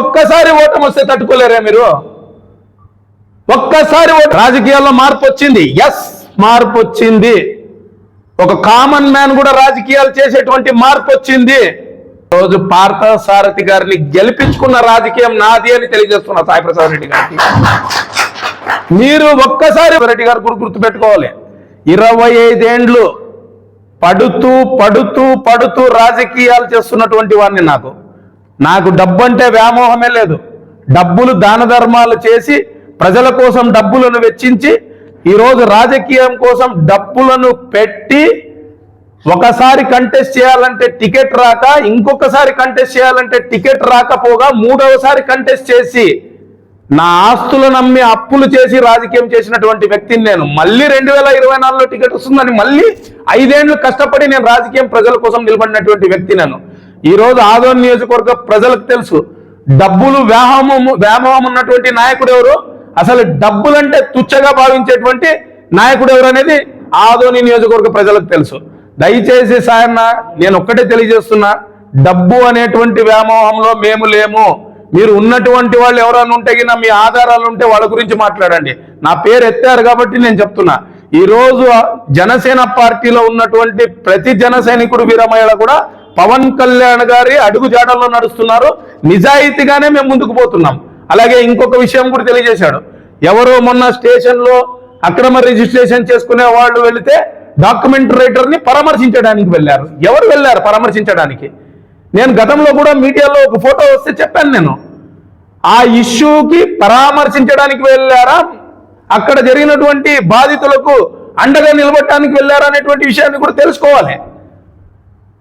ఒక్కసారి ఓటమి వస్తే తట్టుకోలేరా మీరు? ఒక్కసారి ఓటు రాజకీయాల్లో మార్పు వచ్చింది. ఎస్ మార్పు వచ్చింది. ఒక కామన్ మ్యాన్ కూడా రాజకీయాలు చేసేటువంటి మార్పు వచ్చింది. రోజు పార్థసారథి గారిని గెలిపించుకున్న రాజకీయం నాది అని తెలియజేస్తున్నా సాయి ప్రసాద్ రెడ్డి గారికి. మీరు ఒక్కసారి రెడ్డి గారు కూడా గుర్తుపెట్టుకోవాలి. ఇరవై ఐదేండ్లు పడుతూ పడుతూ పడుతూ రాజకీయాలు చేస్తున్నటువంటి వాడిని నాకు. నాకు డబ్బు అంటే వ్యామోహమే లేదు. డబ్బులు దాన ధర్మాలు చేసి ప్రజల కోసం డబ్బులను వెచ్చించి ఈరోజు రాజకీయం కోసం డబ్బులను పెట్టి ఒకసారి కంటెస్ట్ చేయాలంటే టికెట్ రాక ఇంకొకసారి కంటెస్ట్ చేయాలంటే టికెట్ రాకపోగా మూడవసారి కంటెస్ట్ చేసి నా ఆస్తులు నమ్మి అప్పులు చేసి రాజకీయం చేసినటువంటి వ్యక్తిని నేను మళ్ళీ రెండు వేల ఇరవై నాలుగులో టికెట్ వస్తుందని మళ్ళీ ఐదేళ్ళు కష్టపడి నేను రాజకీయం ప్రజల కోసం నిలబడినటువంటి వ్యక్తి నేను. ఈరోజు ఆదోన్ నియోజకవర్గ ప్రజలకు తెలుసు డబ్బులు వ్యామోహము వ్యామోహం ఉన్నటువంటి నాయకుడు ఎవరు? అసలు డబ్బులంటే తుచ్చగా భావించేటువంటి నాయకుడు ఎవరు అనేది ఆదోని నియోజకవర్గ ప్రజలకు తెలుసు. దయచేసి సాయన్న నేను ఒక్కటే తెలియజేస్తున్నా డబ్బు అనేటువంటి వ్యామోహంలో మేము లేము. మీరు ఉన్నటువంటి వాళ్ళు ఎవరైనా ఉంటే కింద మీ ఆధారాలు ఉంటే వాళ్ళ గురించి మాట్లాడండి. నా పేరు ఎత్తారు కాబట్టి నేను చెప్తున్నా. ఈరోజు జనసేన పార్టీలో ఉన్నటువంటి ప్రతి జన సైనికుడు వీరమహిళ కూడా పవన్ కళ్యాణ్ గారి అడుగు జాడల్లో నడుస్తున్నారు. నిజాయితీగానే మేము ముందుకు పోతున్నాం. అలాగే ఇంకొక విషయం కూడా తెలియజేశాడు. ఎవరో మొన్న స్టేషన్లో అక్రమ రిజిస్ట్రేషన్ చేసుకునే వాళ్ళు వెళితే డాక్యుమెంట్ రైటర్ని పరామర్శించడానికి వెళ్ళారు. ఎవరు వెళ్ళారు పరామర్శించడానికి? నేను గతంలో కూడా మీడియాలో ఒక ఫోటో వస్తే చెప్పాను నేను. ఆ ఇష్యూకి పరామర్శించడానికి వెళ్ళారా? అక్కడ జరిగినటువంటి బాధితులకు అండగా నిలబడటానికి వెళ్ళారా అనేటువంటి విషయాన్ని కూడా తెలుసుకోవాలి.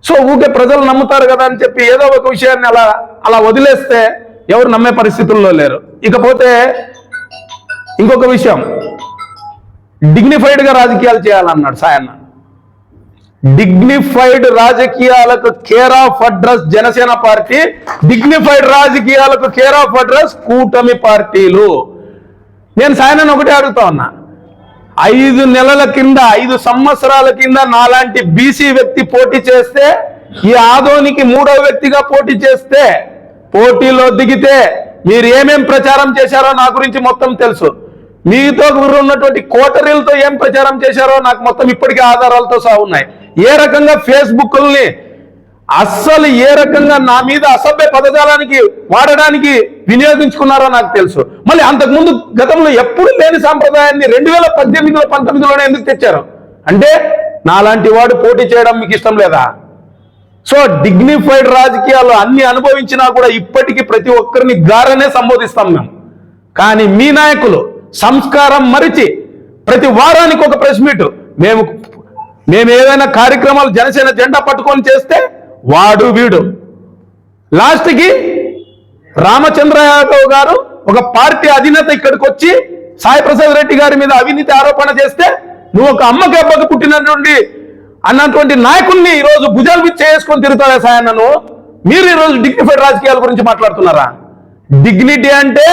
సో ఊకే ప్రజలు నమ్ముతారు కదా అని చెప్పి ఏదో ఒక విషయాన్ని అలా అలా వదిలేస్తే ఎవరు నమ్మే పరిస్థితుల్లో లేరు. ఇకపోతే ఇంకొక విషయం. డిగ్నిఫైడ్గా రాజకీయాలు చేయాలన్నాడు సాయన్న. డిగ్నిఫైడ్ రాజకీయాలకు care of address Janasena party dignified రాజకీయాలకు కేర్ ఆఫ్ అడ్రస్ కూటమి పార్టీలు. నేను సాయనని ఒకటే అడుగుతా ఉన్నా. ఐదు నెలల కింద ఐదు సంవత్సరాల కింద నాలాంటి బీసీ వ్యక్తి పోటీ చేస్తే ఈ ఆదోనికి మూడో వ్యక్తిగా పోటీ చేస్తే పోటీలో దిగితే మీరు ఏమేం ప్రచారం చేశారో నా గురించి మొత్తం తెలుసు. మీతో ఉన్నటువంటి కోటరీలతో ఏం ప్రచారం చేశారో నాకు మొత్తం ఇప్పటికే ఆధారాలతో సహా ఉన్నాయి. ఏ రకంగా ఫేస్బుక్ని అస్సలు ఏ రకంగా నా మీద అసభ్య పదజాలానికి వాడడానికి వినియోగించుకున్నారో నాకు తెలుసు. మళ్ళీ అంతకుముందు గతంలో ఎప్పుడు లేని సాంప్రదాయాన్ని రెండు వేల పద్దెనిమిదిలో పంతొమ్మిదిలోనే ఎందుకు తెచ్చారు? అంటే నాలాంటి వాడు పోటీ చేయడం మీకు ఇష్టం లేదా? సో డిగ్నిఫైడ్ రాజకీయాలు అన్ని అనుభవించినా కూడా ఇప్పటికీ ప్రతి ఒక్కరిని గారనే సంబోధిస్తాం మేము. కానీ మీ నాయకులు సంస్కారం మరిచి ప్రతి వారానికి ఒక ప్రెస్ మీట్. మేము మేము ఏదైనా కార్యక్రమాలు జనసేన జెండా పట్టుకొని చేస్తే వాడు వీడు. లాస్ట్కి రామచంద్ర గారు ఒక పార్టీ అధినేత ఇక్కడికి వచ్చి సాయి ప్రసాద్ రెడ్డి గారి మీద అవినీతి ఆరోపణ చేస్తే నువ్వు ఒక అమ్మకి అబ్బకి పుట్టినటువంటి అన్నటువంటి నాయకుడిని ఈరోజు భుజాలు మీద చేసుకొని తిరుగుతావా సాయన్న నన్ను మీరు ఈరోజు డిగ్నిఫైడ్ రాజకీయాల గురించి మాట్లాడుతున్నారా? డిగ్నిటీ అంటే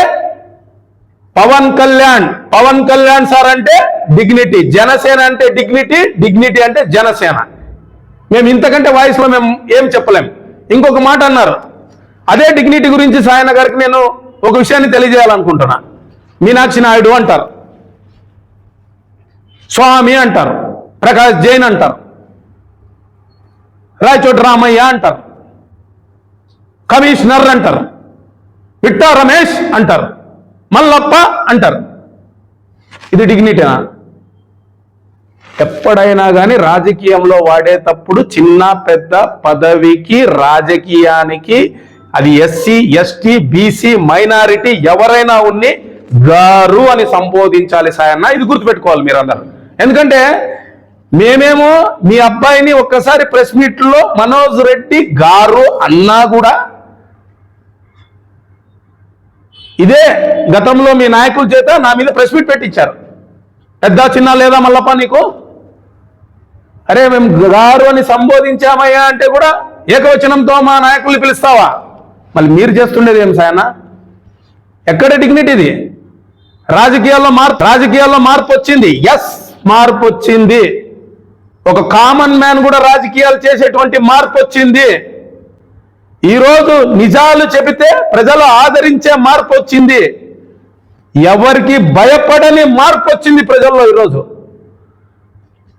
పవన్ కళ్యాణ్. పవన్ కళ్యాణ్ సార్ అంటే డిగ్నిటీ జనసేన అంటే డిగ్నిటీ డిగ్నిటీ అంటే జనసేన. మేము ఇంతకంటే వాయిస్లో మేము ఏం చెప్పలేం. ఇంకొక మాట అన్నారు. అదే డిగ్నిటీ గురించి సాయన గారికి నేను ఒక విషయాన్ని తెలియజేయాలనుకుంటున్నా. మీనాక్షి నాయుడు అంటారు. స్వామి అంటారు. ప్రకాష్ జైన్ అంటారు. రాయచోటి రామయ్య అంటారు. కమిషనర్ అంటారు. పిట్టా రమేష్ అంటారు. మల్లప్ప అంటారు. ఇది డిగ్నిటీనా ఎప్పుడైనా కానీ రాజకీయంలో వాడేటప్పుడు చిన్న పెద్ద పదవికి రాజకీయానికి అది ఎస్సీ ఎస్టీ బీసీ మైనారిటీ ఎవరైనా ఉన్ని గారు అని సంబోధించాలి సాయన్న. ఇది గుర్తుపెట్టుకోవాలి మీరందరూ. ఎందుకంటే మేమేమో మీ అబ్బాయిని ఒక్కసారి ప్రెస్ మీట్లో మనోజ్ రెడ్డి గారు అన్నా కూడా ఇదే గతంలో మీ నాయకుల చేత నా మీద ప్రెస్ మీట్ పెట్టించారు. పెద్ద చిన్న లేదా మల్లప్ప నీకు? అరే మేము గారు అని సంబోధించామయ్యా అంటే కూడా ఏకవచనంతో మా నాయకుల్ని పిలుస్తావా? మళ్ళీ మీరు చేస్తుండేది ఏం సాయన ఎక్కడ డిగ్నిటీ ఇది? రాజకీయాల్లో మార్పు రాజకీయాల్లో మార్పు వచ్చింది ఎస్ మార్పు వచ్చింది ఒక కామన్ మ్యాన్ కూడా రాజకీయాలు చేసేటువంటి మార్పు వచ్చింది ఈరోజు నిజాలు చెబితే ప్రజలు ఆదరించే మార్పు వచ్చింది ఎవరికి భయపడని మార్పు వచ్చింది ప్రజల్లో ఈరోజు.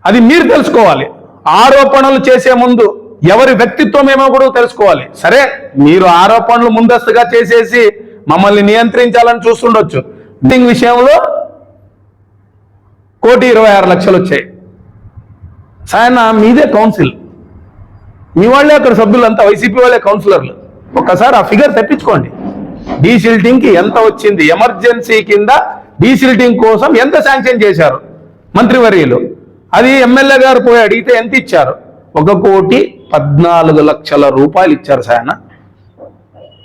అది మీరు తెలుసుకోవాలి. ఆరోపణలు చేసే ముందు ఎవరి వ్యక్తిత్వం ఏమో కూడా తెలుసుకోవాలి. సరే మీరు ఆరోపణలు ముందస్తుగా చేసేసి మమ్మల్ని నియంత్రించాలని చూస్తుండొచ్చు. బిల్డింగ్ విషయంలో కోటి ఇరవై ఆరు లక్షలు వచ్చాయి. సాయన మీదే కౌన్సిల్ మీ వాళ్ళే అక్కడ సభ్యులంతా వైసీపీ వాళ్ళే కౌన్సిలర్లు ఒక్కసారి ఆ ఫిగర్ తెప్పించుకోండి. డీసిల్టింగ్కి ఎంత వచ్చింది? ఎమర్జెన్సీ కింద డీసిల్టింగ్ కోసం ఎంత శాంక్షన్ చేశారు? మంత్రివర్యులు. అది ఎమ్మెల్యే గారు పోయి అడిగితే ఎంత ఇచ్చారు? ఒక కోటి పద్నాలుగు లక్షల రూపాయలు ఇచ్చారు సాయన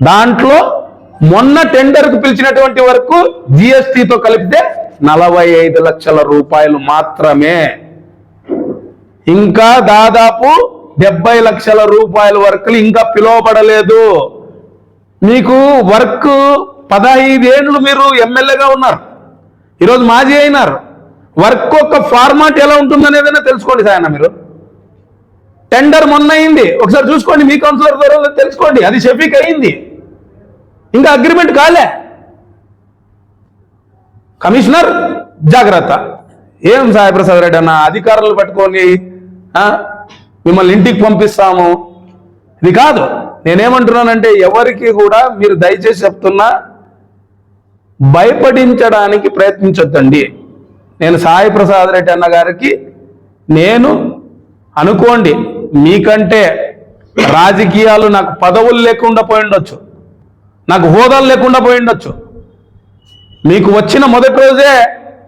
దాంట్లో మొన్న టెండర్కు పిలిచినటువంటి వరకు జిఎస్టితో కలిపితే నలభై ఐదు లక్షల రూపాయలు మాత్రమే. ఇంకా దాదాపు డెబ్బై లక్షల రూపాయల వర్క్లు ఇంకా పిలువబడలేదు. మీకు వర్క్ పదహైదేండ్లు మీరు ఎమ్మెల్యేగా ఉన్నారు. ఈరోజు మాజీ అయినారు. వర్క్ యొక్క ఫార్మాట్ ఎలా ఉంటుందనేదైనా తెలుసుకోండి సాయన మీరు. టెండర్ మొన్న అయింది ఒకసారి చూసుకోండి మీ కౌన్సిలర్ ద్వారా తెలుసుకోండి. అది షఫీక్ అయింది. ఇంకా అగ్రిమెంట్ కాలే. కమిషనర్ జాగ్రత్త. ఏం సాయిప్రసాద్ రెడ్డి అన్న అధికారులు పట్టుకొని మిమ్మల్ని ఇంటికి పంపిస్తాము. ఇది కాదు. నేనేమంటున్నానంటే ఎవరికి కూడా మీరు దయచేసి చెప్తున్నా భయపడించడానికి ప్రయత్నించొద్దండి. నేను సాయి ప్రసాద్ రెడ్డి అన్న గారికి నేను అనుకోండి మీకంటే రాజకీయాలు నాకు పదవులు లేకుండా పోయి ఉండొచ్చు. నాకు హోదాలు లేకుండా పోయి ఉండొచ్చు. మీకు వచ్చిన మొదటి రోజే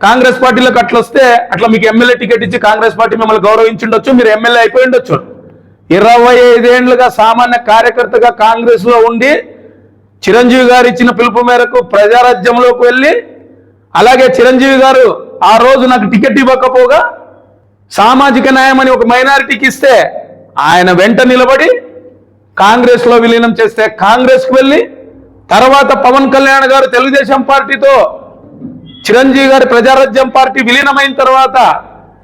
కాంగ్రెస్ పార్టీలోకి అట్లా వస్తే అట్లా మీకు ఎమ్మెల్యే టికెట్ ఇచ్చి కాంగ్రెస్ పార్టీ మిమ్మల్ని గౌరవించుండొచ్చు మీరు ఎమ్మెల్యే అయిపోయి ఉండొచ్చు ఇరవై ఐదేళ్ళుగా సామాన్య కార్యకర్తగా కాంగ్రెస్లో ఉండి చిరంజీవి గారు ఇచ్చిన పిలుపు మేరకు ప్రజారాజ్యంలోకి వెళ్ళి అలాగే చిరంజీవి గారు ఆ రోజు నాకు టికెట్ ఇవ్వకపోగా సామాజిక న్యాయం అని ఒక మైనారిటీకి ఇస్తే ఆయన వెంట నిలబడి కాంగ్రెస్లో విలీనం చేస్తే కాంగ్రెస్కి వెళ్ళి తర్వాత పవన్ కళ్యాణ్ గారు తెలుగుదేశం పార్టీతో చిరంజీవి గారి ప్రజారాజ్యం పార్టీ విలీనమైన తర్వాత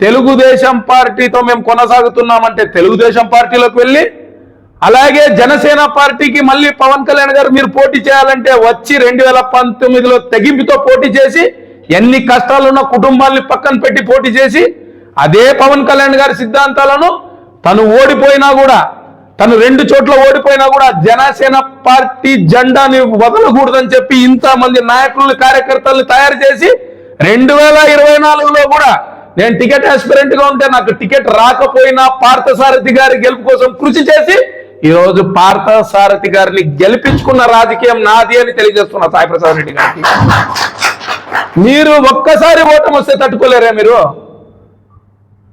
తెలుగుదేశం పార్టీతో మేము కొనసాగుతున్నామంటే తెలుగుదేశం పార్టీలోకి వెళ్ళి అలాగే జనసేన పార్టీకి మళ్ళీ పవన్ కళ్యాణ్ గారు మీరు పోటీ చేయాలంటే వచ్చి రెండు వేల పంతొమ్మిదిలో తెగింపుతో పోటీ చేసి ఎన్ని కష్టాలున్న కుటుంబాల్ని పక్కన పెట్టి పోటీ చేసి అదే పవన్ కళ్యాణ్ గారి సిద్ధాంతాలను తను ఓడిపోయినా కూడా తను రెండు చోట్ల ఓడిపోయినా కూడా జనసేన పార్టీ జెండాని వదలకూడదని చెప్పి ఇంత మంది నాయకుల్ని కార్యకర్తల్ని తయారు చేసి రెండు వేల ఇరవై నాలుగులో కూడా నేను టికెట్ ఆస్పిరెంట్గా ఉంటే నాకు టికెట్ రాకపోయినా పార్థసారథి గారి గెలుపు కోసం కృషి చేసి ఈరోజు పార్థసారథి గారిని గెలిపించుకున్న రాజకీయం నాది అని తెలియజేస్తున్నా సాయి ప్రసాద్ రెడ్డి గారికి. మీరు ఒక్కసారి ఓటమి వస్తే తట్టుకోలేరే మీరు?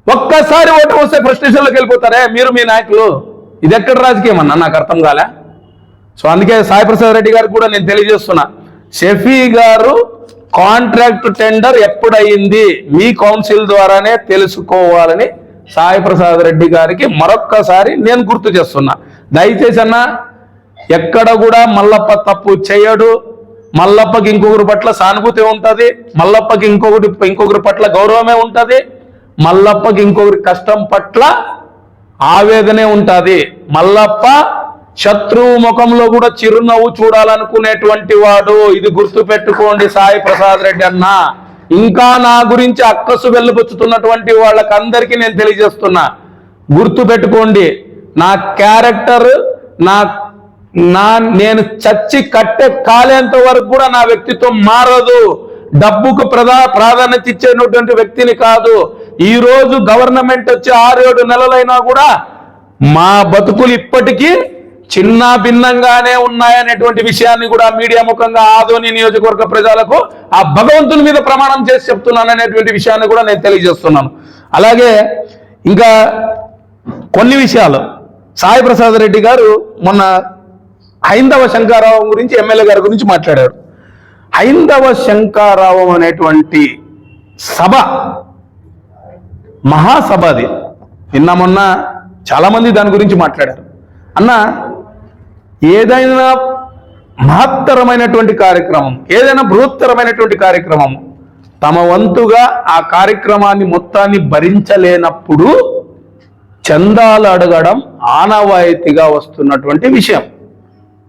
ఒక్కసారి ఓటమి వస్తే ఫ్రస్ట్రేషన్లోకి వెళ్ళిపోతారే మీరు మీ నాయకులు? ఇది ఎక్కడ రాజకీయం అన్న? నాకు అర్థం కాలే. సో అందుకే సాయిప్రసాద్ రెడ్డి గారికి కూడా నేను తెలియజేస్తున్నా. షఫీ గారు కాంట్రాక్ట్ టెండర్ ఎప్పుడయింది? మీ కౌన్సిల్ ద్వారానే తెలుసుకోవాలని సాయిప్రసాద్ రెడ్డి గారికి మరొక్కసారి నేను గుర్తు చేస్తున్నా. దయచేసి అన్న ఎక్కడ కూడా మల్లప్ప తప్పు చేయడు. మల్లప్పకి ఇంకొకరి పట్ల సానుభూతి ఉంటుంది మల్లప్పకి ఇంకొకటి ఇంకొకరి పట్ల గౌరవమే ఉంటుంది మల్లప్పకి ఇంకొకరి కష్టం పట్ల ఆవేదనే ఉంటుంది. మల్లప్ప శత్రువు ముఖంలో కూడా చిరునవ్వు చూడాలనుకునేటువంటి వాడు. ఇది గుర్తు పెట్టుకోండి సాయి ప్రసాద్ రెడ్డి అన్న. ఇంకా నా గురించి అక్కసు వెళ్ళబుచ్చుతున్నటువంటి వాళ్ళకందరికీ నేను తెలియజేస్తున్నా. గుర్తు పెట్టుకోండి నా క్యారెక్టర్ నా నా నేను చచ్చి కట్టె కాలేంత వరకు కూడా నా వ్యక్తిత్వం మారదు. డబ్బుకు ప్రధా ప్రాధాన్యత ఇచ్చేటువంటి వ్యక్తిని కాదు. ఈ రోజు గవర్నమెంట్ వచ్చి ఆరు ఏడు నెలలైనా కూడా మా బతుకులు ఇప్పటికీ చిన్న భిన్నంగానే ఉన్నాయనేటువంటి విషయాన్ని కూడా మీడియా ముఖంగా ఆదోని నియోజకవర్గ ప్రజలకు ఆ భగవంతుని మీద ప్రమాణం చేసి చెప్తున్నాను అనేటువంటి విషయాన్ని కూడా నేను తెలియజేస్తున్నాను. అలాగే ఇంకా కొన్ని విషయాలు. సాయి ప్రసాద్ రెడ్డి గారు మొన్న హైందవ శంకారావం గురించి ఎమ్మెల్యే గారి గురించి మాట్లాడారు హైందవ శంకారావం అనేటువంటి సభ మహాసభ అది. నిన్న మొన్న చాలామంది దాని గురించి మాట్లాడారు. అన్న ఏదైనా మహత్తరమైనటువంటి కార్యక్రమం ఏదైనా బృహత్తరమైనటువంటి కార్యక్రమం తమ వంతుగా ఆ కార్యక్రమాన్ని మొత్తాన్ని భరించలేనప్పుడు చందాలు అడగడం ఆనవాయితీగా వస్తున్నటువంటి విషయం.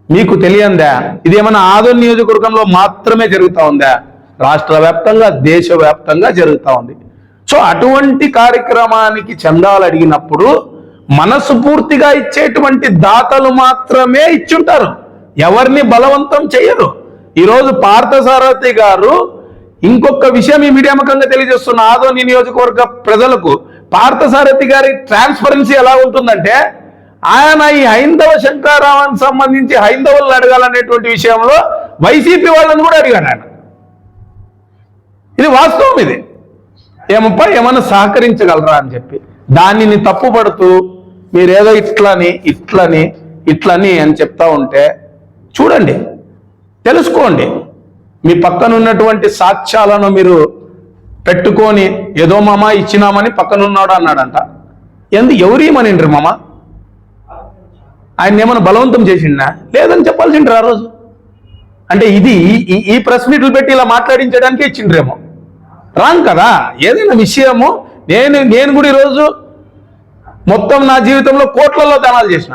మీకు తెలియందా? ఇదేమన్నా ఆదోని నియోజకవర్గంలో మాత్రమే జరుగుతూ ఉందా? రాష్ట్ర వ్యాప్తంగా దేశవ్యాప్తంగా జరుగుతూ ఉంది. సో అటువంటి కార్యక్రమానికి చందాలు అడిగినప్పుడు మనస్ఫూర్తిగా ఇచ్చేటువంటి దాతలు మాత్రమే ఇచ్చుంటారు. ఎవరిని బలవంతం చేయరు. ఈరోజు పార్థసారథి గారు ఇంకొక విషయం ఈ మీడియామకంగా తెలియజేస్తున్న ఆదోని నియోజకవర్గ ప్రజలకు పార్థసారథి గారి ట్రాన్స్పరెన్సీ ఎలా ఉంటుందంటే ఆయన ఈ హైందవ శంకారావానికి సంబంధించి హైందవులను అడగాలనేటువంటి విషయంలో వైసీపీ వాళ్ళని కూడా అడిగాడు ఆయన. ఇది వాస్తవం ఇది. ఏమప్ప ఏమన్నా సహకరించగలరా అని చెప్పి. దానిని తప్పుపడుతూ మీరేదో ఇట్లని ఇట్లని ఇట్లని అని చెప్తా ఉంటే చూడండి తెలుసుకోండి. మీ పక్కన ఉన్నటువంటి సాక్ష్యాలను మీరు పెట్టుకొని ఏదో మామ ఇచ్చినామని పక్కనున్నాడు అన్నాడంట. ఎందు ఎవరేమనిండ్రు మామ? ఆయన ఏమైనా బలవంతం చేసిండా? లేదని చెప్పాల్సిండ్రు ఆ రోజు. అంటే ఇది ఈ- ఈ ప్రెస్ మీట్లు పెట్టి ఇలా మాట్లాడించడానికి ఇచ్చిండ్రేమో. రాంగ్ కదా? ఏదైనా విషయము నేను నేను కూడా ఈరోజు మొత్తం నా జీవితంలో కోట్లలో దానాలు చేసిన.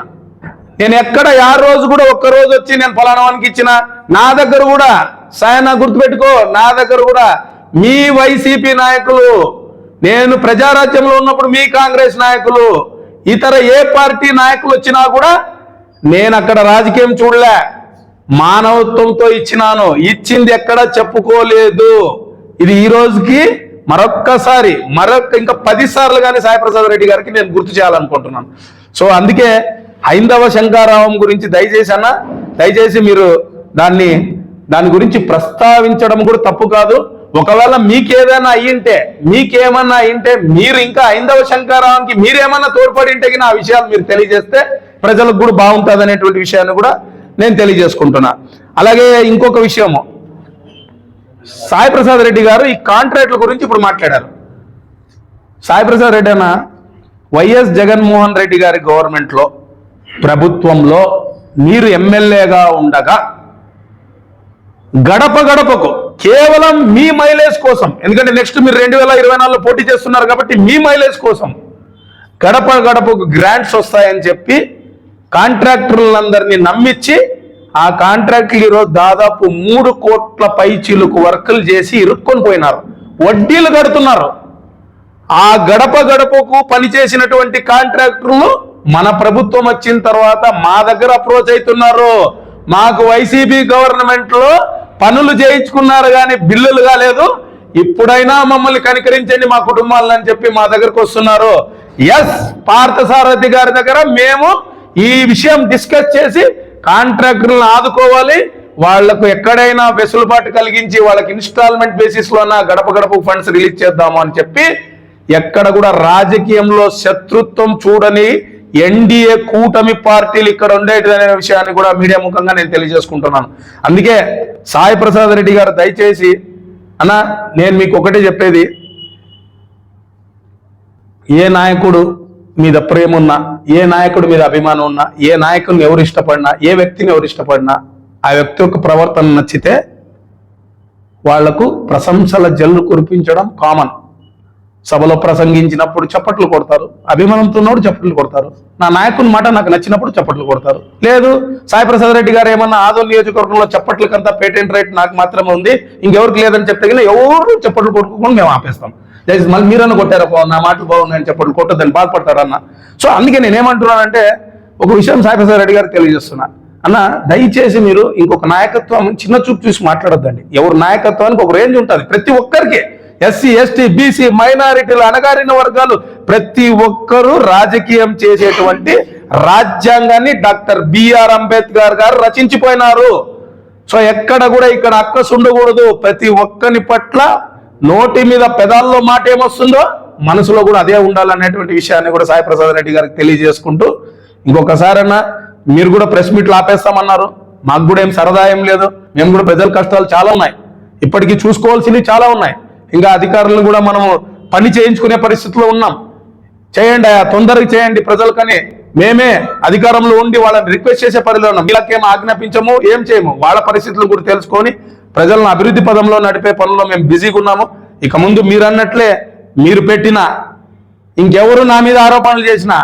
నేను ఎక్కడ ఆ రోజు కూడా ఒక్క రోజు వచ్చి నేను ఫలానా వానికి ఇచ్చిన? నా దగ్గర కూడా సాయన గుర్తుపెట్టుకో నా దగ్గర కూడా మీ వైసీపీ నాయకులు నేను ప్రజారాజ్యంలో ఉన్నప్పుడు మీ కాంగ్రెస్ నాయకులు ఇతర ఏ పార్టీ నాయకులు వచ్చినా కూడా నేను అక్కడ రాజకీయం చూడలే. మానవత్వంతో ఇచ్చినాను. ఇచ్చింది ఎక్కడ చెప్పుకోలేదు. ఇది ఈ రోజుకి మరొక్కసారి మరొక ఇంకా పది సార్లు కానీ సాయిప్రసాద్ రెడ్డి గారికి నేను గుర్తు చేయాలనుకుంటున్నాను. సో అందుకే హైందవ శంకారావం గురించి దయచేసి అన్న దయచేసి మీరు దాన్ని దాని గురించి ప్రస్తావించడం కూడా తప్పు కాదు. ఒకవేళ మీకేదైనా అయ్యింటే మీకేమన్నా అయ్యింటే మీరు ఇంకా హైందవ శంకారావంకి మీరేమన్నా తోడ్పడి ఉంటే ఆ విషయాలు మీరు తెలియజేస్తే ప్రజలకు కూడా బాగుంటుంది అనేటువంటి విషయాన్ని కూడా నేను తెలియజేసుకుంటున్నా. అలాగే ఇంకొక విషయము. సాయి ప్రసాద్ రెడ్డి గారు ఈ కాంట్రాక్ట్ల గురించి ఇప్పుడు మాట్లాడారు. సాయి ప్రసాద్ రెడ్డి అన్న వైఎస్ జగన్మోహన్ రెడ్డి గారి గవర్నమెంట్లో ప్రభుత్వంలో మీరు ఎమ్మెల్యేగా ఉండగా గడప గడపకు కేవలం మీ మైలేజ్ కోసం ఎందుకంటే నెక్స్ట్ మీరు రెండు వేల ఇరవై నాలుగులో పోటీ చేస్తున్నారు కాబట్టి మీ మైలేజ్ కోసం గడప గడపకు గ్రాంట్స్ వస్తాయని చెప్పి కాంట్రాక్టర్లందరినీ నమ్మించి ఆ కాంట్రాక్టులు ఈరోజు దాదాపు మూడు కోట్ల పై చిలుకు వర్కులు చేసి ఇరుక్కొని పోయినారు. వడ్డీలు కడుతున్నారు. ఆ గడప గడపకు పనిచేసినటువంటి కాంట్రాక్టర్లు మన ప్రభుత్వం వచ్చిన తర్వాత మా దగ్గర అప్రోచ్ అవుతున్నారు మాకు వైసీపీ గవర్నమెంట్లో పనులు చేయించుకున్నారు కానీ బిల్లులు కాలేదు. ఇప్పుడైనా మమ్మల్ని కనికరించండి మా కుటుంబాలని చెప్పి మా దగ్గరకు వస్తున్నారు. ఎస్ పార్థసారథి గారి దగ్గర మేము ఈ విషయం డిస్కస్ చేసి కాంట్రాక్టర్లను ఆదుకోవాలి. వాళ్ళకు ఎక్కడైనా వెసులుబాటు కలిగించి వాళ్ళకి ఇన్స్టాల్మెంట్ బేసిస్ లోన గడప గడప ఫండ్స్ రిలీజ్ చేద్దాము అని చెప్పి ఎక్కడ కూడా రాజకీయంలో శత్రుత్వం చూడని ఎన్డీఏ కూటమి పార్టీలు ఇక్కడ ఉండేటనే విషయాన్ని కూడా మీడియా ముఖంగా నేను తెలియజేసుకుంటున్నాను. అందుకే సాయి ప్రసాద్ రెడ్డి గారు దయచేసి అన్న నేను మీకు ఒకటే చెప్పేది. ఏ నాయకుడు మీద ప్రేమ ఉన్నా ఏ నాయకుడి మీద అభిమానం ఉన్నా ఏ నాయకుడిని ఎవరు ఇష్టపడినా ఏ వ్యక్తిని ఎవరు ఇష్టపడినా ఆ వ్యక్తి యొక్క ప్రవర్తన నచ్చితే వాళ్ళకు ప్రశంసల జల్లు కురిపించడం కామన్ సభలో ప్రసంగించినప్పుడు చప్పట్లు కొడతారు అభిమానంతో ఉన్నప్పుడు చప్పట్లు కొడతారు. నా నాయకుని మాట నాకు నచ్చినప్పుడు చప్పట్లు కొడతారు. లేదు సాయి ప్రసాద్ రెడ్డి గారు ఏమన్నా ఆదో నియోజకవర్గంలో చప్పట్లకంతా పేటెంట్ రైట్ నాకు మాత్రమే ఉంది ఇంకెవరికి లేదని చెప్తే గిన ఎవరు చప్పట్లు కొట్టుకోకుండా మేము ఆపేస్తాం. దయచేసి మళ్ళీ మీరన్నా కొట్టారా? నా మాటలు బాగున్నాయని చెప్పండి కొట్టద్దని బాధపడతారన్న. సో అందుకే నేనేమంటున్నానంటే ఒక విషయం సాయి ప్రసాద్ రెడ్డి గారికి తెలియజేస్తున్నా. అన్న దయచేసి మీరు ఇంకొక నాయకత్వం చిన్న చూపు చూసి మాట్లాడొద్దండి. ఎవరు నాయకత్వానికి ఒక రేంజ్ ఉంటుంది. ప్రతి ఒక్కరికి ఎస్సీ ఎస్టీ బీసీ మైనారిటీలు అణగారిన వర్గాలు ప్రతి ఒక్కరూ రాజకీయం చేసేటువంటి రాజ్యాంగాన్ని డాక్టర్ బిఆర్ అంబేద్కర్ గారు రచించిపోయినారు. సో ఎక్కడ కూడా ఇక్కడ అక్కసు ఉండకూడదు ప్రతి ఒక్కని పట్ల నోటి మీద పెదాల్లో మాట ఏమొస్తుందో మనసులో కూడా అదే ఉండాలనేటువంటి విషయాన్ని కూడా సాయి ప్రసాద్ రెడ్డి గారికి తెలియజేసుకుంటూ ఇంకొకసారన్నా మీరు కూడా ప్రెస్ మీట్లు ఆపేస్తామన్నారు. మాకు కూడా ఏం సరదా ఏం లేదు. మేము కూడా ప్రజల కష్టాలు చాలా ఉన్నాయి. ఇప్పటికీ చూసుకోవాల్సినవి చాలా ఉన్నాయి. ఇంకా అధికారులను కూడా మనము పని చేయించుకునే పరిస్థితిలో ఉన్నాం. చేయండి ఆ తొందరగా చేయండి ప్రజలకని. మేమే అధికారంలో ఉండి వాళ్ళని రిక్వెస్ట్ చేసే పరిధిలో ఉన్నాం. వీళ్ళకేం ఆజ్ఞాపించము ఏం చేయము? వాళ్ళ పరిస్థితులను కూడా తెలుసుకొని ప్రజలను అభివృద్ధి పదంలో నడిపే పనుల్లో మేము బిజీగా ఉన్నాము. ఇక ముందు మీరు అన్నట్లే మీరు పెట్టిన ఇంకెవరు నా మీద ఆరోపణలు చేసినా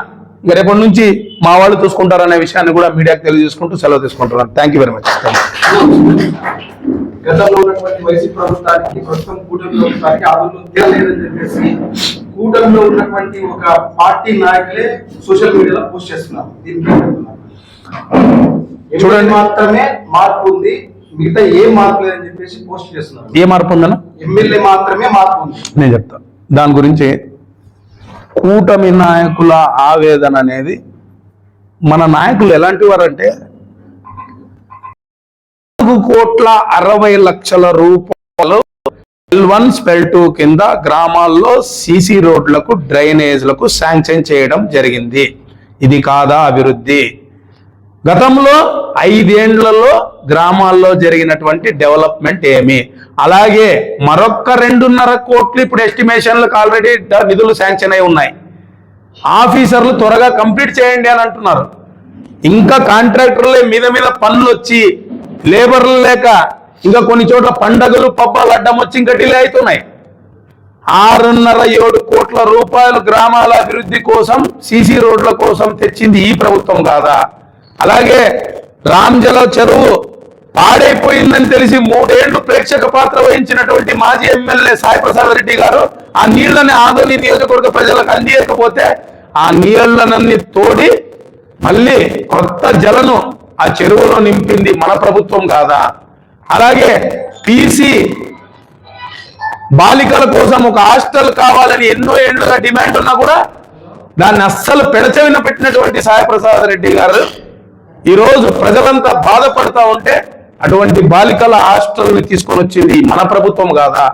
ఇక రేపటి నుంచి మా వాళ్ళు చూసుకుంటారనే విషయాన్ని కూడా మీడియాకు తెలియజేసుకుంటూ సెలవు తీసుకుంటున్నాను. థ్యాంక్ యూ వెరీ మచ్ గతంలో ఉన్నటువంటి వైసీపీ ప్రభుత్వానికి ప్రస్తుతం కూటమి ప్రభుత్వానికి ఆదులు తేలేదని చెప్పేసి కూటమిలో ఉన్నటువంటి ఒక పార్టీ నాయకులే సోషల్ మీడియాలో పోస్ట్ చేస్తున్నారు. దీనికి. చూడండి. మాత్రమే మార్పు ఉంది. మిగతా ఏ మార్పు లేదని చెప్పేసి పోస్ట్ చేస్తున్నారు. ఏ మార్పు ఉందన్న? ఎమ్మెల్యే మాత్రమే మార్పు ఉంది. నేను చెప్తాను దాని గురించి కూటమి నాయకుల ఆవేదన అనేది మన నాయకులు ఎలాంటి వారంటే నాలుగు కోట్ల అరవై లక్షల రూపాయలు ఎల్ వన్ స్పెల్ టూ కింద గ్రామాల్లో సీసీ రోడ్లకు డ్రైనేజ్లకు శాంక్షన్ చేయడం జరిగింది. ఇది కాదా అభివృద్ధి? గతంలో ఐదేండ్లలో గ్రామాల్లో జరిగినటువంటి డెవలప్మెంట్ ఏమి? అలాగే మరొక్క రెండున్నర కోట్లు ఇప్పుడు ఎస్టిమేషన్లకు ఆల్రెడీ నిధులు శాంక్షన్ అయి ఉన్నాయి. ఆఫీసర్లు త్వరగా కంప్లీట్ చేయండి అని అంటున్నారు. ఇంకా కాంట్రాక్టర్లే మీద మీద పనులు వచ్చి లేబర్లు లేక ఇంకా కొన్ని చోట్ల పండగలు పబ్బాలు అడ్డం వచ్చి ఇంకా డిలే అవుతున్నాయి. ఆరున్నర ఏడు కోట్ల రూపాయలు గ్రామాల అభివృద్ధి కోసం సీసీ రోడ్ల కోసం తెచ్చింది ఈ ప్రభుత్వం కాదా? అలాగే రామ్జల చెరువు పాడైపోయిందని తెలిసి మూడేళ్ళు ప్రేక్షక పాత్ర వహించినటువంటి మాజీ ఎమ్మెల్యే సాయిప్రసాద్ రెడ్డి గారు ఆ నీళ్ళని ఆదోని నియోజకవర్గ ప్రజలకు అందియకపోతే ఆ నీళ్ళనన్ని తోడి మళ్ళీ కొత్త జలను ఆ చెరువులో నింపింది మన ప్రభుత్వం కాదా? అలాగే పీసీ బాలికల కోసం ఒక హాస్టల్ కావాలని ఎన్నో ఏళ్ళుగా డిమాండ్ ఉన్నా కూడా దాన్ని అస్సలు పెడచెవిన పెట్టినటువంటి సాయప్రసాద్ రెడ్డి గారు ఈరోజు ప్రజలంతా బాధపడతా ఉంటే అటువంటి బాలికల హాస్టల్ని తీసుకొని వచ్చింది మన ప్రభుత్వం కాదా?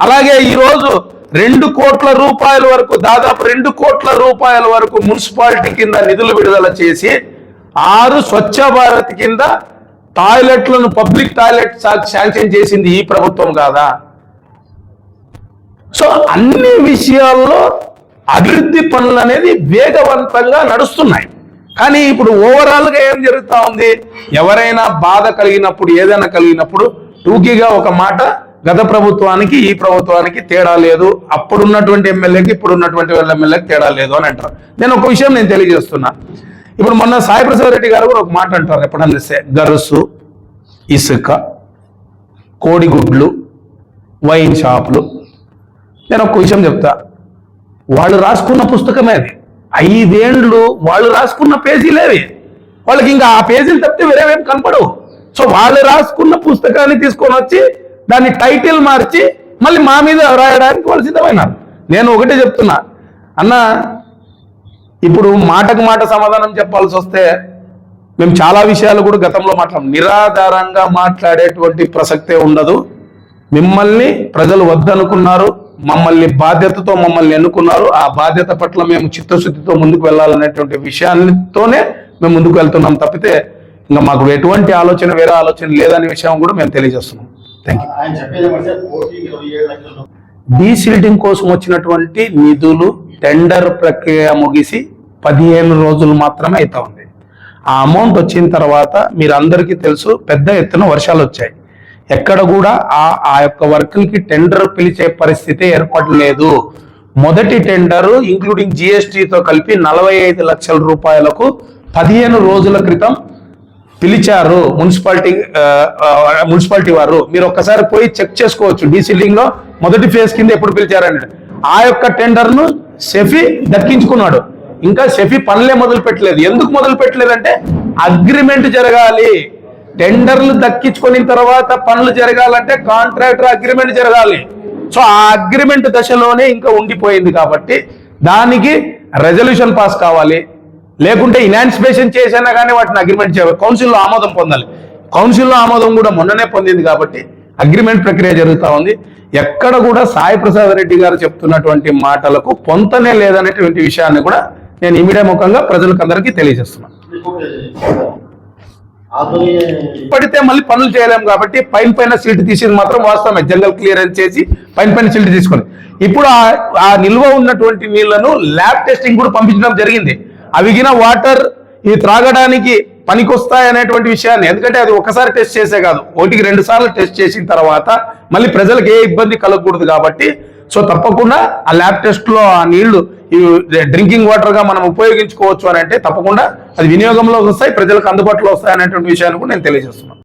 అలాగే ఈరోజు రెండు కోట్ల రూపాయల వరకు దాదాపు రెండు కోట్ల రూపాయల వరకు మున్సిపాలిటీ కింద నిధులు విడుదల చేసి ఆరు స్వచ్ఛ భారత్ కింద టాయిలెట్లను పబ్లిక్ టాయిలెట్ శాంక్షన్ చేసింది ఈ ప్రభుత్వం కాదా? సో అన్ని విషయాల్లో అభివృద్ధి పనులు అనేది వేగవంతంగా నడుస్తున్నాయి. కానీ ఇప్పుడు ఓవరాల్గా ఏం జరుగుతూ ఉంది? ఎవరైనా బాధ కలిగినప్పుడు ఏదైనా కలిగినప్పుడు టూకీగా ఒక మాట గత ప్రభుత్వానికి ఈ ప్రభుత్వానికి తేడా లేదు. అప్పుడున్నటువంటి ఎమ్మెల్యేకి ఇప్పుడున్నటువంటి ఎమ్మెల్యేకి తేడా లేదు అని అంటారు. నేను ఒక విషయం నేను తెలియజేస్తున్నా. ఇప్పుడు మొన్న సాయిప్రసాద్ రెడ్డి గారు కూడా ఒక మాట అంటారు ఎప్పుడన్నా గరుసు ఇసుక కోడిగుడ్లు వైన్ షాపులు. నేను ఒక విషయం చెప్తా. వాళ్ళు రాసుకున్న పుస్తకమే అది. ఐదేండ్లు వాళ్ళు రాసుకున్న పేజీలేవి వాళ్ళకి ఇంకా ఆ పేజీలు తప్పితే వేరేవేం కనపడవు. సో వాళ్ళు రాసుకున్న పుస్తకాన్ని తీసుకొని వచ్చి దాన్ని టైటిల్ మార్చి మళ్ళీ మా మీద రాయడానికి వాళ్ళు సిద్ధమైనారు. నేను ఒకటే చెప్తున్నా. అన్న ఇప్పుడు మాటకు మాట సమాధానం చెప్పాల్సి వస్తే మేము చాలా విషయాలు కూడా గతంలో మాట్లాడాం. నిరాధారంగా మాట్లాడేటువంటి ప్రసక్తే ఉండదు. మిమ్మల్ని ప్రజలు వద్దనుకున్నారు మమ్మల్ని బాధ్యతతో మమ్మల్ని ఎన్నుకున్నారు. ఆ బాధ్యత పట్ల మేము చిత్తశుద్ధితో ముందుకు వెళ్ళాలనేటువంటి విషయాలతోనే మేము ముందుకు వెళ్తున్నాం తప్పితే ఇంకా మాకు ఎటువంటి ఆలోచన వేరే ఆలోచన లేదనే విషయం కూడా మేము తెలియజేస్తున్నాం. థ్యాంక్ యూ డీసిల్టింగ్ కోసం వచ్చినటువంటి నిధులు టెండర్ ప్రక్రియ ముగిసి పదిహేను రోజులు మాత్రమే అవుతా ఉంది. ఆ అమౌంట్ వచ్చిన తర్వాత మీరు అందరికీ తెలుసు పెద్ద ఎత్తున వర్షాలు వచ్చాయి. ఎక్కడ కూడా ఆ ఆ యొక్క వర్కులకి టెండర్ పిలిచే పరిస్థితి ఏర్పడలేదు. మొదటి టెండర్ ఇంక్లూడింగ్ జిఎస్టితో కలిపి నలభై ఐదు లక్షల రూపాయలకు పదిహేను రోజుల క్రితం పిలిచారు మున్సిపాలిటీ మున్సిపాలిటీ వారు. మీరు ఒక్కసారి పోయి చెక్ చేసుకోవచ్చు. డీసీలింగ్లో మొదటి ఫేజ్ కింద ఎప్పుడు పిలిచారని. ఆ యొక్క టెండర్ను సెఫీ దక్కించుకున్నాడు. ఇంకా సెఫీ పనులే మొదలు పెట్టలేదు. ఎందుకు మొదలు పెట్టలేదంటే అగ్రిమెంట్ జరగాలి. టెండర్లు దక్కించుకున్న తర్వాత పనులు జరగాలంటే కాంట్రాక్టర్ అగ్రిమెంట్ జరగాలి. సో ఆ అగ్రిమెంట్ దశలోనే ఇంకా ఉండిపోయింది కాబట్టి దానికి రెజల్యూషన్ పాస్ కావాలి. లేకుంటే ఇనాన్సిపేషన్ చేసినా కానీ వాటిని అగ్రిమెంట్ చేయాలి. కౌన్సిల్లో ఆమోదం పొందాలి. కౌన్సిల్లో ఆమోదం కూడా మొన్ననే పొందింది కాబట్టి అగ్రిమెంట్ ప్రక్రియ జరుగుతూ ఉంది. ఎక్కడ కూడా సాయి ప్రసాద్ రెడ్డి గారు చెప్తున్నటువంటి మాటలకు పొంతనే లేదనేటువంటి విషయాన్ని కూడా నేను ఇమీడియా ముఖంగా ప్రజలకు అందరికీ తెలియజేస్తున్నాను ఆధునిక పడితే మళ్ళీ పనులు చేయలేము కాబట్టి పైన పైన సీట్ తీసేది మాత్రం వాస్తవమే. జంగల్ క్లియరెన్స్ చేసి పైన పైన సీట్ తీసుకొని. ఇప్పుడు ఆ- ఆ నిల్వ ఉన్నటువంటి నీళ్ళను ల్యాబ్ టెస్టింగ్ కూడా పంపించడం జరిగింది. అవిగిన వాటర్ ఇవి త్రాగడానికి పనికొస్తాయి అనేటువంటి విషయాన్ని. ఎందుకంటే అది ఒకసారి టెస్ట్ చేసే కాదు. ఒకటికి రెండు సార్లు టెస్ట్ చేసిన తర్వాత మళ్ళీ ప్రజలకు ఏ ఇబ్బంది కలగకూడదు కాబట్టి సో తప్పకుండా ఆ ల్యాబ్ టెస్ట్లో ఆ నీళ్ళు డ్రింకింగ్ వాటర్గా మనం ఉపయోగించుకోవచ్చు అని అంటే తప్పకుండా అది వినియోగంలోకి వస్తాయి ప్రజలకు అందుబాటులో వస్తాయి అనేటువంటి విషయాన్ని కూడా నేను తెలియజేస్తున్నాను.